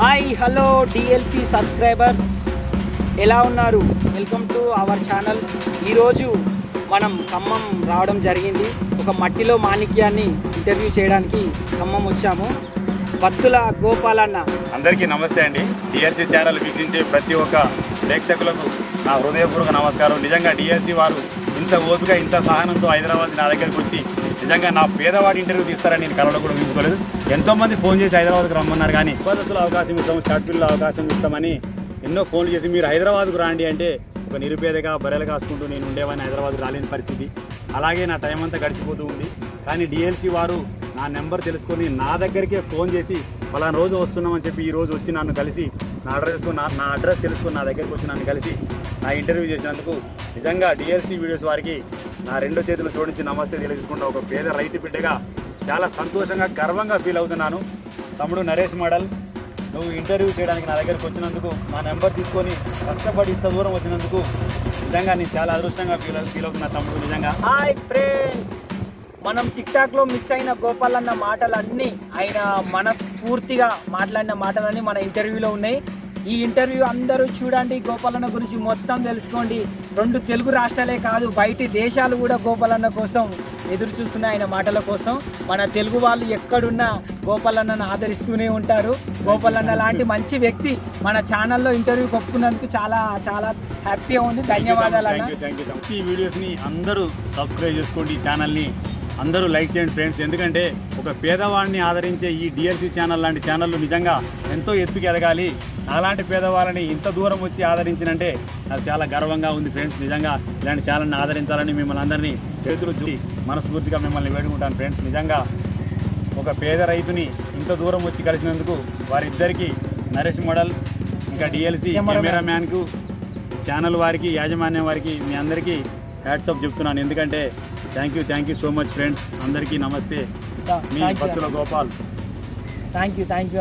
Hi hello DLC subscribers ఎలా ఉన్నారు? Welcome to our channel ఈరోజు మనం ఖమ్మం రావడం జరిగింది. ఒక మట్టిలో మాణిక్యాన్ని ఇంటర్వ్యూ చేయడానికి ఖమ్మం వచ్చాము. భక్తుల గోపాలన్న. అందరికీ నమస్తే అండి. డిఎల్సి ఛానల్ వీక్షించే ప్రతి ఒక్క ప్రేక్షకులకు నా హృదయపూర్వక నమస్కారం. నిజంగా డిఎల్సి వారు ఇంత ఓపిక ఇంత సహనంతో హైదరాబాద్ నా దగ్గరికి వచ్చి నిజంగా నా పేదవాడి ఇంటర్వ్యూ తీస్తారని నేను కలలో కూడా ఊహించుకోలేదు. ఎంతోమంది ఫోన్ చేసి హైదరాబాద్కు రమ్మన్నారు కానీ ఉపాధుల అవకాశం ఇస్తాం షార్ట్ ఫిల్మ్లో అవకాశం ఇస్తామని ఎన్నో ఫోన్లు చేసి మీరు హైదరాబాద్కు రాండి అంటే ఒక నిరుపేదగా బర్రెలు కాసుకుంటూ నేను ఉండేవాడిని హైదరాబాద్కు రాలేని పరిస్థితి. అలాగే నా టైం అంతా గడిచిపోతూ ఉంది. కానీ డిఎల్సి వారు నా నెంబర్ తెలుసుకొని నా దగ్గరికే ఫోన్ చేసి పలానా రోజు వస్తున్నామని చెప్పి ఈ రోజు వచ్చి నన్ను కలిసి నా అడ్రస్ తెలుసుకొని నా- అడ్రస్ తెలుసుకుని నా దగ్గరికి వచ్చి నన్ను కలిసి నా ఇంటర్వ్యూ చేసినందుకు నిజంగా డిఎల్సి వీడియోస్ వారికి నా రెండో చేతులు జోడించి నమస్తే తెలియజేసుకుంటా ఒక పేద రైతు బిడ్డగా చాలా సంతోషంగా గర్వంగా ఫీల్ అవుతున్నాను. తమ్ముడు నరేష్ మోడల్ నువ్వు ఇంటర్వ్యూ చేయడానికి నా దగ్గరకు వచ్చినందుకు నా నెంబర్ తీసుకొని కష్టపడి ఇంత దూరం వచ్చినందుకు నిజంగా నేను చాలా అదృష్టంగా ఫీల్ ఫీల్ అవుతున్నా తమ్ముడు నిజంగా. హాయ్ ఫ్రెండ్స్ మనం టిక్ టాక్లో మిస్ అయిన గోపాలన్న మాటలన్నీ ఆయన మనస్ఫూర్తిగా మాట్లాడిన మాటలన్నీ మన ఇంటర్వ్యూలో ఉన్నాయి. ఈ ఇంటర్వ్యూ అందరూ చూడండి గోపాలన్న గురించి మొత్తం తెలుసుకోండి. రెండు తెలుగు రాష్ట్రాలే కాదు బయటి దేశాలు కూడా గోపాలన్న కోసం ఎదురు చూస్తున్నాయి ఆయన మాటల కోసం. మన తెలుగు వాళ్ళు ఎక్కడున్నా గోపాలన్నను ఆదరిస్తూనే ఉంటారు. గోపాలన్న లాంటి మంచి వ్యక్తి మన ఛానల్లో ఇంటర్వ్యూ ఒప్పుకున్నందుకు చాలా చాలా హ్యాపీగా ఉంది. ధన్యవాదాలు అన్న. ఈ వీడియోస్ని అందరూ సబ్స్క్రైబ్ చేసుకోండి ఈ ఛానల్ని అందరూ లైక్ చేయండి ఫ్రెండ్స్. ఎందుకంటే ఒక పేదవాడిని ఆదరించే ఈ డిఎల్సి ఛానల్ లాంటి ఛానళ్ళు నిజంగా ఎంతో ఎత్తుకి ఎదగాలి. అలాంటి పేదవాళ్ళని ఇంత దూరం వచ్చి ఆదరించినంటే నాకు చాలా గర్వంగా ఉంది ఫ్రెండ్స్. నిజంగా ఇలాంటి ఛానల్ని ఆదరించాలని మిమ్మల్ని అందరినీ చేతులు చూసి మనస్ఫూర్తిగా మిమ్మల్ని వేడుకుంటాను ఫ్రెండ్స్. నిజంగా ఒక పేద రైతుని ఇంత దూరం వచ్చి కలిసినందుకు వారిద్దరికి నరేష్ మోడల్ ఇంకా డిఎల్సి. కెమెరామ్యాన్కు ఛానల్ వారికి యాజమాన్యం వారికి మీ అందరికీ హ్యాట్సప్ చెప్తున్నాను. ఎందుకంటే thank you thank you so much friends అందరికీ నమస్తే. మీ భక్తుల Gopal. Thank you thank you